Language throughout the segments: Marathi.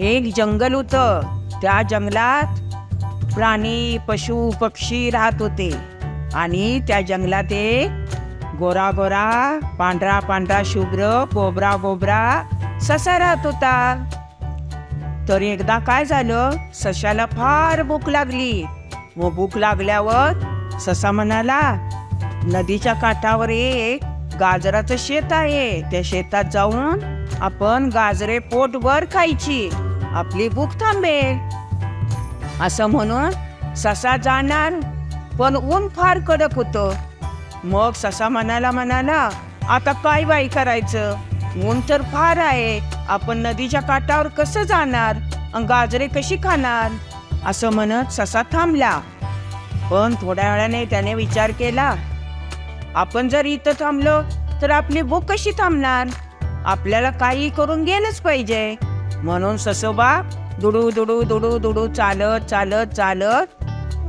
एक जंगल होतं. त्या जंगलात प्राणी पशु पक्षी राहत होते. आणि त्या जंगलात एक गोरा गोरा पांढरा पांढरा शुभ्र गोबरा गोबरा ससा राहत होता. तर एकदा काय झालं? सशाला फार भूक लागली. व भूक लागल्यावर ससा म्हणाला नदीच्या काठावर एक गाजराचं शेत आहे. त्या शेतात जाऊन आपण गाजरे पोटभर खायची. आपली भूक थांबेल. असं म्हणून ससा जाणार पण ऊन फार कडक होतं. मग ससा म्हणाला म्हणाला आता काय बाई करायचं? ऊन तर फार आहे आपण नदीच्या काठावर कसं जाणार? गाजरे कशी खाणार? असं म्हणत ससा थांबला. पण थोड्या वेळाने त्याने विचार केला आपण जर इथं थांबलो तर आपली भूक कशी थांबणार? आपल्याला काही करून गेलंच पाहिजे. म्हणून ससोबा दुडू दुडू दुडू दुडू चालत चालत चालत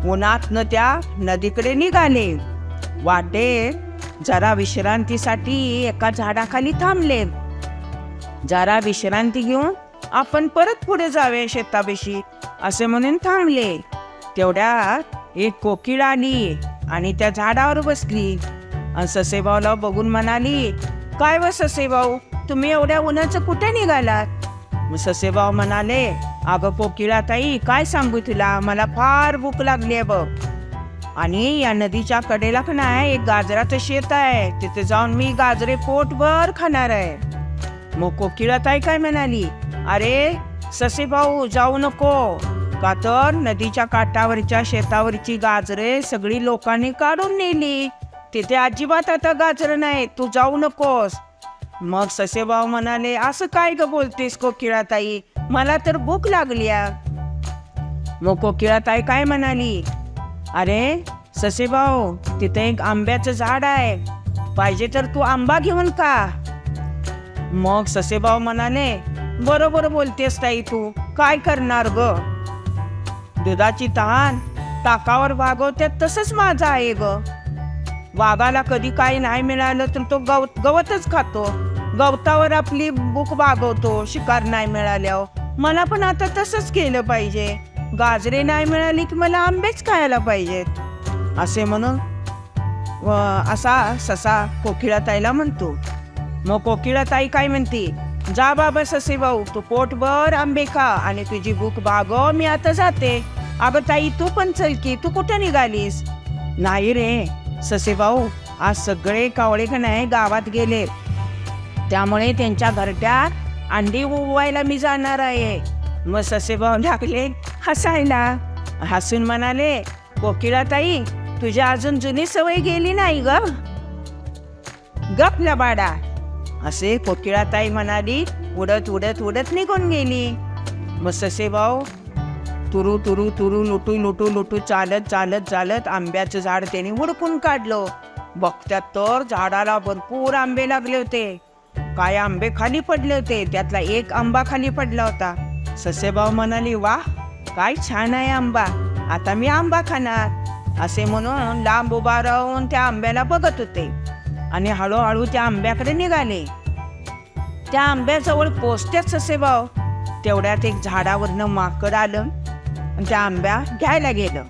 उन्हातनं त्या नदीकडे निघाले. वाटे जरा विश्रांतीसाठी एका झाडाखाली थांबले. जरा विश्रांती घेऊन आपण परत पुढे जावे शेताबेशी असे म्हणून थांबले. तेवढ्यात एक कोकिळ आली आणि त्या झाडावर बसली. आणि ससेभाऊला बघून म्हणाली काय व ससेभाऊ तुम्ही एवढ्या उन्हाचं कुठे निघालात? मग ससेभाऊ म्हणाले अगं पोकिळा ताई काय सांगू तुला? मला फार भूक लागली आहे बघ. आणि या नदीच्या कडेला का नाही एक गाजराचं शेत आहे. तिथे जाऊन मी गाजरे पोटभर खाणार आहे. मग कोकिळा ताई काय म्हणाली? अरे ससे भाऊ जाऊ नको. का तर नदीच्या काठावरच्या शेतावरची गाजरे सगळी लोकांनी काढून नेली. तिथे अजिबात आता गाजरं नाही. तू जाऊ नकोस. मग ससेभाऊ म्हणाले असं काय ग बोलतेस कोकिळाताई? मला तर भूक लागली आ." मग कोकिळाताई काय म्हणाली अरे ससेभाऊ तिथे एक आंब्याचं झाड आहे. पाहिजे तर तू आंबा घेऊन का मग ससेभाऊ म्हणाले बरोबर बोलतेस ताई तू. काय करणार ग? दुधाची तहान ताकावर भागवत्यात तसंच माझं आहे ग. वाघाला कधी काही नाही मिळालं तर तो गवत गवतच खातो. गवतावर आपली भूक वागवतो शिकार नाही मिळाल्यावर. मला पण आता तसंच केलं पाहिजे. गाजरे नाही मिळाली की मला आंबेच खायला पाहिजेत. असे म्हणून असा ससा कोकिळाताईला म्हणतो. मग कोकिळाताई काय म्हणते? जा बाबा ससे भाऊ तू पोटभर आंबे खा आणि तुझी भूक भागव मी आता जाते. अगं ताई तू पण चल की तू कुठं निघालीस? नाही रे ससे भाऊ आज सगळे कावळे का नाही गावात गेले. त्यामुळे त्यांच्या घरट्यात अंडी उवायला मी जाणार आहे. मग ससे भाऊ लागले हसायला. हसून म्हणाले कोकिळा ताई तुझ्या अजून जुनी सवय गेली नाही ग. गप बाडा असे कोकिळाताई म्हणाली उडत उडत उडत निघून गेली. मग ससे भाऊ तुरू तुरू तुरू लुटू लुटू लुटू चालत चालत चालत आंब्याचं झाड त्याने हुडकून काढलं. बघत्यात तर झाडाला भरपूर आंबे लागले होते. काय आंबे खाली पडले होते त्यातला एक आंबा खाली पडला होता. ससेभाऊ म्हणाली वा काय छान आहे आंबा. आता मी आंबा खाणार. असे म्हणून लांब उभा राहून त्या आंब्याला बघत होते. आणि हळूहळू त्या आंब्याकडे निघाले. त्या आंब्याजवळ पोचत्यात असे तेवढ्यात एक झाडावरनं माकड आलं आणि त्या आंब्या घ्यायला गेलं.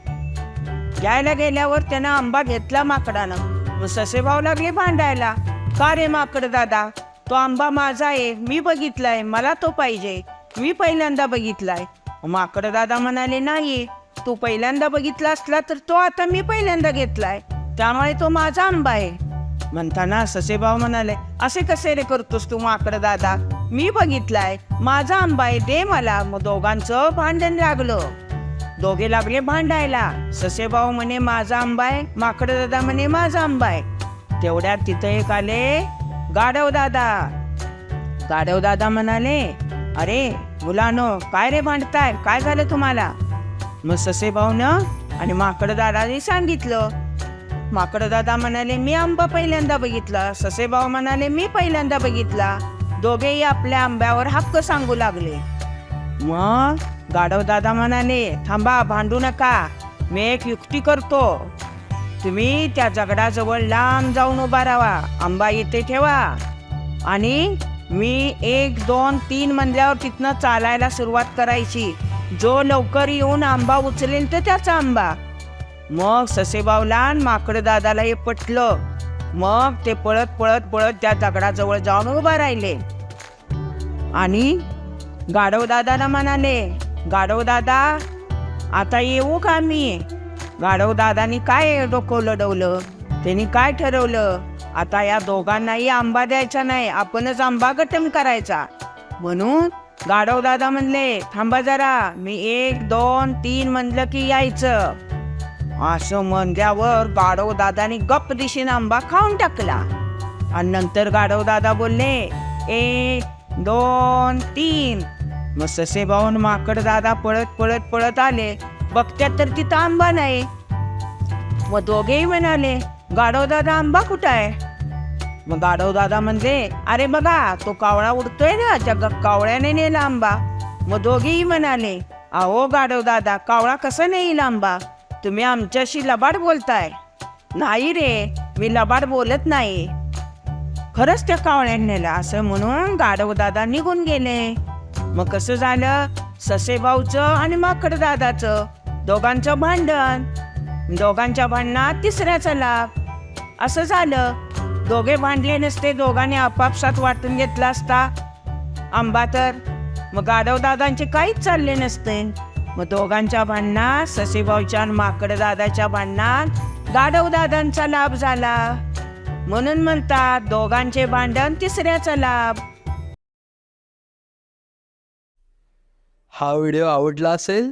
घ्यायला गेल्यावर त्यानं आंबा घेतला माकडानं मग ससेभाव लागले भांडायला. का रे माकड दादा? तो आंबा माझा आहे मी बघितलाय मला तो पाहिजे. मी पहिल्यांदा बघितलाय. माकड दादा म्हणाले नाही तू पहिल्यांदा बघितला असला तर तो आता मी पहिल्यांदा घेतलाय. त्यामुळे तो माझा आंबा आहे. म्हणताना ससेभाव म्हणाले असे कसे रे करतोस तू माकड दादा? मी बघितलाय माझा आंबा आहे दे मला. मग दोघांचं भांडण लागलं. दोघे लागले भांडायला. ससेभाऊ म्हणे माझा आंबा आहे. माकड दादा म्हणे माझा आंबा आहे. तेवढ्यात तिथं एक आले गाढव दादा. गाढव दादा म्हणाले अरे मुलानो काय रे भांडताय? काय झालं तुम्हाला? मग ससेभाऊनं आणि माकड दादाने सांगितलं. माकड दादा म्हणाले मी आंबा पहिल्यांदा बघितला. ससेभाऊ म्हणाले मी पहिल्यांदा बघितला. दोघेही आपल्या आंब्यावर हक्क सांगू लागले. मग गाढव दादा म्हणाले थांबा भांडू नका. मी एक युक्ती करतो. तुम्ही त्या जगडाजवळ लांब जाऊन उभा राहा. आंबा इथे ठेवा. आणि मी एक दोन तीन म्हणल्यावर तिथनं चालायला सुरुवात करायची. जो लवकर येऊन आंबा उचलेल तर त्याचा आंबा. मग ससेबावला आणि दादाला हे पटलं. मग ते पळत पळत पळत त्या दगडाजवळ जाऊन उभा राहिले. आणि गाढव दादाला म्हणाले गाढव दादा आता येऊ का मी? गाढव दादानी काय डोकं लढवलं? त्यांनी काय ठरवलं? आता या दोघांनाही आंबा द्यायचा नाही आपणच आंबा गटम करायचा. म्हणून गाढव दादा म्हणले थांबा जरा मी एक दोन तीन म्हणलं की यायचं. असं म्हणल्यावर गाढव दादानी गप्प दिशेन आंबा खाऊन टाकला. आणि नंतर गाढव दादा बोलले एक दोन तीन. मग ससे भाऊन माकड दादा पळत पळत पळत आले. बघत्यात तर तिथं आंबा नाही. मग दोघेही म्हणाले गाढव दादा आंबा कुठं आहे? मग गाढव दादा म्हणले अरे बघा तो कावळा उडतोय ना त्या कावळ्याने नेला आंबा. मग दोघेही म्हणाले अहो गाढव दादा कावळा कसा नेईल आंबा? तुम्ही आमच्याशी लबाड बोलताय. नाही रे मी लबाड बोलत नाही. खरंच त्या कावळ्याने नेला असं म्हणून गाढव दादा निघून गेले. मग कसं झालं? ससेभाऊचं आणि माकड दादाचं दोघांचं भांडण दोघांच्या भांडणात तिसऱ्याचा लाभ. असं झालं दोघे भांडले नसते दोघांनी आपापसात वाटून घेतला असता. आंबा तर मग गाढव दादांचे काहीच चालले नसते. मग दोघांच्या भांडणात ससेभाऊच्या आणि माकड दादाच्या भांडणात गाढव दादांचा लाभ झाला. म्हणून म्हणतात दोघांचे भांडण तिसऱ्याचा लाभ. हा व्हिडिओ आवडला असेल